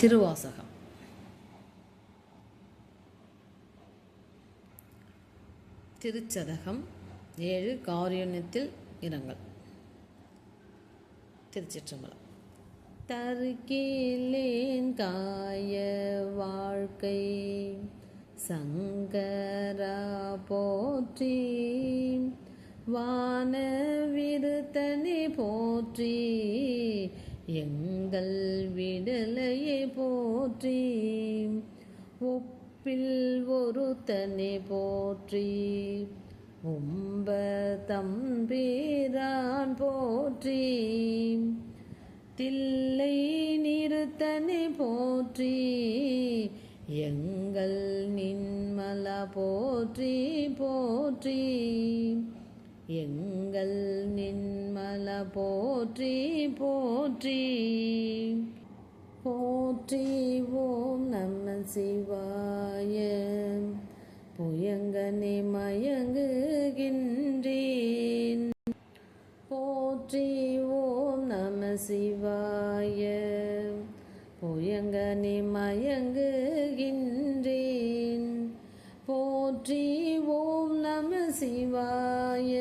திருவாசகம் திருச்சதகம் ஏழு காரியத்தில் இரங்கல் திருச்சிற்றம்பலம் தருக்கேலேன் காய வாழ்க்கை சங்கரா போற்றி வான விருத்தனை போற்றி எங்கள் விடலையை போற்றி ஒப்பில் ஒருத்தனை போற்றி உம்ப தம்பீரான் போற்றி தில்லை நிறுத்தனை போற்றி எங்கள் நின்மல போற்றி போற்றி. எங்கள் நின்மல போற்றி போற்றி. போற்றி ஓம் நம சிவாய. போற்றி ஓம் நம சிவாய.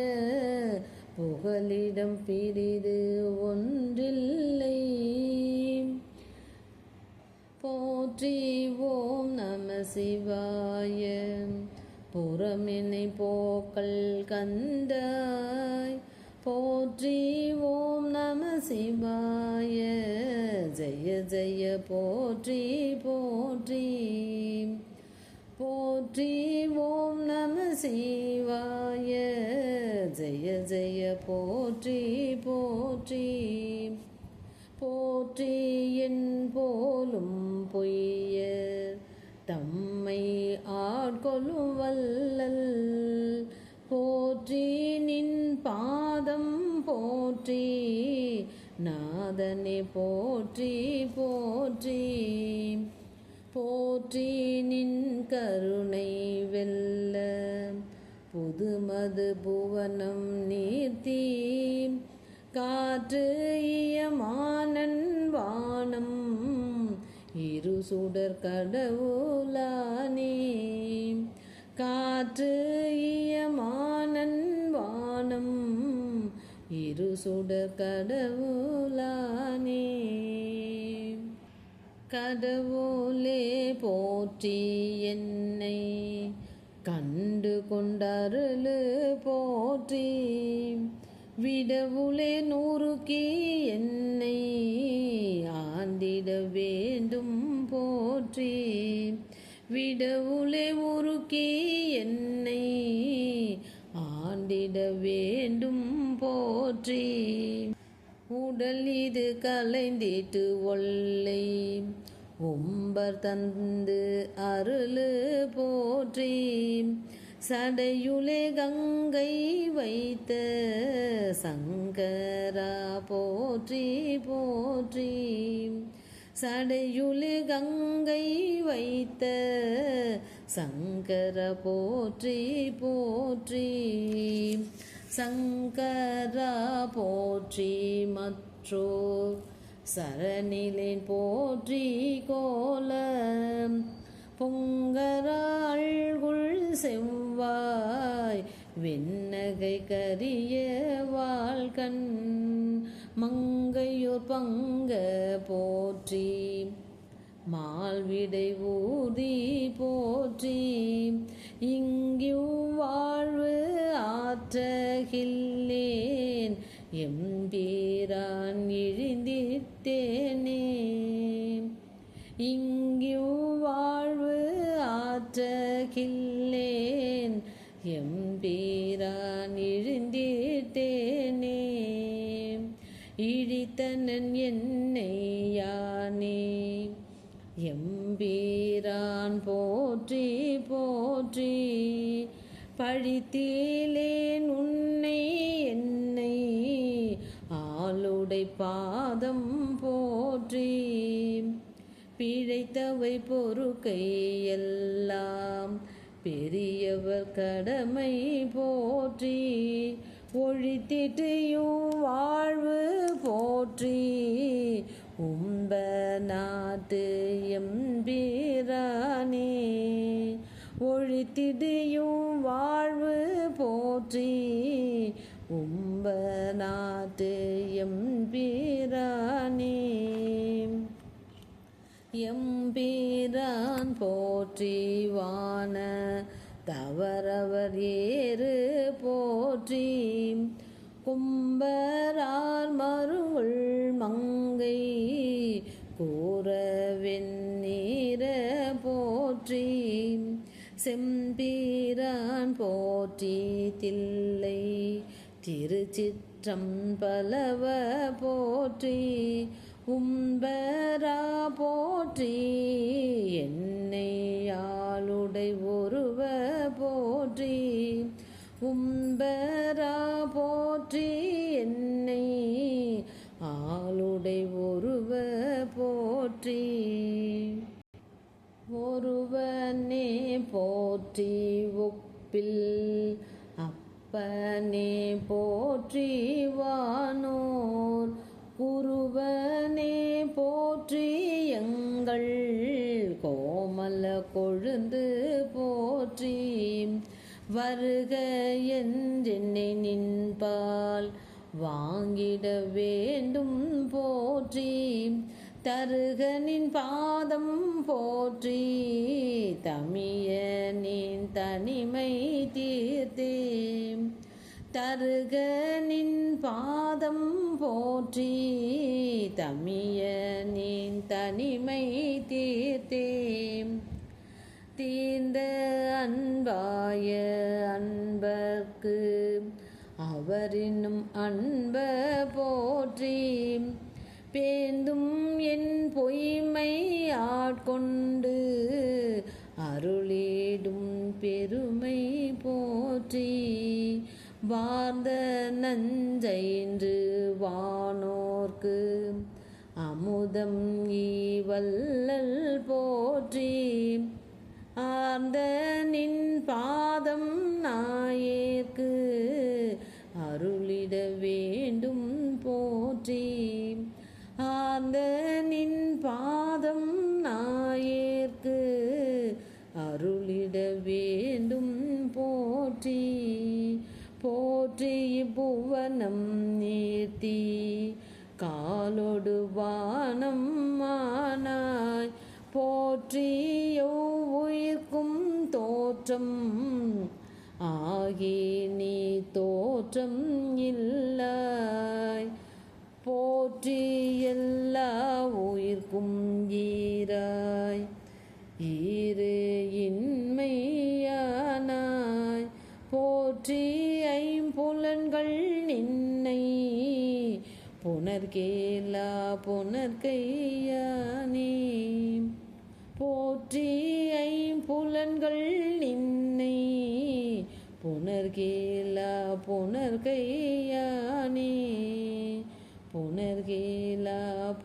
புகலிடம் பிரிது ஒன்றில்லை. போற்றி ஓம் நம சிவாய. புறமினை போக்கள் கந்தாய் போற்றி ஓம் நம சிவாய. ஜெய ஜெய போற்றி போற்றி. போற்றி ஓம் நம சிவாய. ஜெய ஜெய போற்றி போற்றி. போற்றி என் போலும் பொய்ய. தம்மை ஆட்கொள்ளும் வல்லல் போற்றி நின் பாதம் போற்றி. நாதனை போற்றி போற்றி. போற்றி நின் கருணை வெல்ல. புதுமது புவனம் நீர்த்தி. காற்று இயமானன் வானம். இரு சுடர் கடவுளானே. காற்று இயமானன் வானம். இரு சுடர் கடவுளானே. கடவுளே போற்றி என்னை. கண்டு கொண்டருளு போற்றி. விடவுளே நூறுக்கி என்னை. ஆண்டிட வேண்டும் போற்றி. விடவுளே உருக்கி என்னை. ஆண்டிட வேண்டும் போற்றி. உடல் இது கலைந்திட்டு ஒல்லை. ஒம்பர் தந்து அருளு போற்றி. சடையுளே கங்கை வைத்த சங்கரா போற்றி போற்றி. சடையுளே கங்கை வைத்த சங்கர போற்றி போற்றி. சங்கரா போற்றி மற்றோர் சரணிலின் போற்றி கோலம். பொங்கராள்குள் செவ்வாய் வெண்ணகை கரிய வாழ்கண். மங்கையோர் பங்க போற்றி மால்விடை ஊதி போற்றி. இங்கு வாழ்வு ஆற்றகில்லேன் எம்பீரான் இழிந்திட்டேனே. இங்கு வாழ்வு ஆற்றகில்லேன் எம்பீரான் இழிந்திட்டேனே. இழித்தனன் என் போற்றி போற்றி. பழித்தீலேன் உன்னை என்னை ஆளுடை பாதம் போற்றி. பிழைத்தவை பொறுக்கை எல்லாம் பெரியவர் கடமை போற்றி. ஒழித்திட்டையும் வாழ்வு போற்றி. உம்ப நாட்டு எம்பிரானே. ஒழித்திடியும் வாழ்வு போற்றி உம்ப நாத்து எம்பிரானே எம்பீரான் போற்றி வான தவறவர் ஏறு போற்றி. கும்பரார் மருள் மங்கை கூற வெந்நீர போற்றி. செம்பீரான் போற்றி தில்லை. திருச்சிற்றம் பலவ போற்றி. உம்பரா போற்றி. என்னை ஆளுடை ஒருவ போற்றி. உம்பரா போற்றி. என்னை ஆளுடை ஒருவ போற்றி. ஒருவனே போற்றி ஒப்பில் அப்பனே போற்றி வானோர். குருவனே போற்றி எங்கள் கோமல கொழுந்து போற்றி. வருக என்றென்னை நின்பால் வாங்கிட வேண்டும் போற்றி. தருகனின் பாதம் போற்றி தமியனின் தனிமை தீர்த்தே. தருகனின் பாதம் போற்றி தமியனின் தனிமை தீர்த்தே. தீர்ந்த அன்பாய அன்பர்க்கு அவரினும் அன்ப போற்றி பேந்தும் என் பொய்மை ஆட்கொண்டு அருளிடும் பெருமை போற்றி. வார்ந்த நஞ்சைன்று வானோர்க்கு அமுதம் ஈவல்லல் போற்றி. ஆர்ந்த நின் பாதம் நாயேற்கு அருளிட வேண்டும் போற்றி. சார்ந்த நின் பாதம் நாயேற்கு அருளிட வேண்டும் போற்றி. போற்றி புவனம் நீர்த்தி காலொடு வானம் மானாய். போற்றியோ உயிர்க்கும் தோற்றம் ஆகி நீ தோற்றம் இல்லாய். போற்றி எல்லா ஈராய். ஈரு இன்மையானாய். போற்றி ஐம்புலன்கள் நின்னை. புனர்கேலா புனர்கையானே. போற்றி ஐம்புலன்கள் நின்னை. புனர்கேலா புனர்கையானே. புனர்கேலா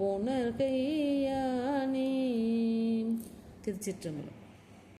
புனர்கையானே திருச்சிற்றம்பலம்